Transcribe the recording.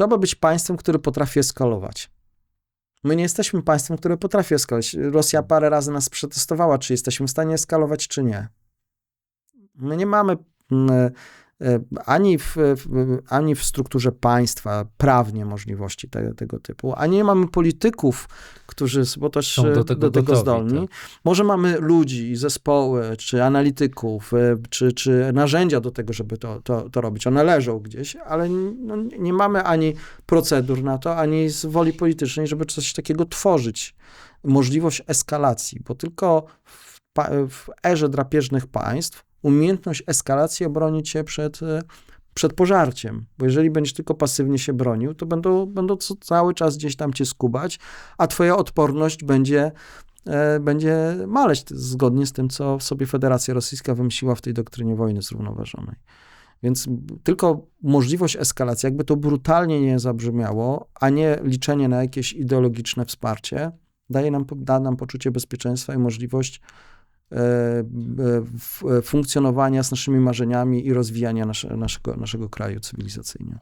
trzeba być państwem, które potrafi eskalować. My nie jesteśmy państwem, które potrafi eskalować. Rosja parę razy nas przetestowała, czy jesteśmy w stanie eskalować, czy nie. My nie mamy mm, ani w, ani w strukturze państwa prawnie możliwości te, tego typu, ani nie mamy polityków, którzy bo też Są do tego do tego gotowi, zdolni. tak. Może mamy ludzi, zespoły, czy analityków, e, czy, czy narzędzia do tego, żeby to, to, to robić. One leżą gdzieś, ale no, nie mamy ani procedur na to, ani z woli politycznej, żeby coś takiego tworzyć. Możliwość eskalacji, bo tylko w, w erze drapieżnych państw umiejętność eskalacji obronić się przed, e, przed pożarciem. Bo jeżeli będziesz tylko pasywnie się bronił, to będą, będą cały czas gdzieś tam cię skubać, a twoja odporność będzie, e, będzie maleć zgodnie z tym, co sobie Federacja Rosyjska wymyśliła w tej doktrynie wojny zrównoważonej. Więc tylko możliwość eskalacji, jakby to brutalnie nie zabrzmiało, a nie liczenie na jakieś ideologiczne wsparcie, daje nam, da nam poczucie bezpieczeństwa i możliwość funkcjonowania z naszymi marzeniami i rozwijania nasze, naszego, naszego kraju cywilizacyjnie.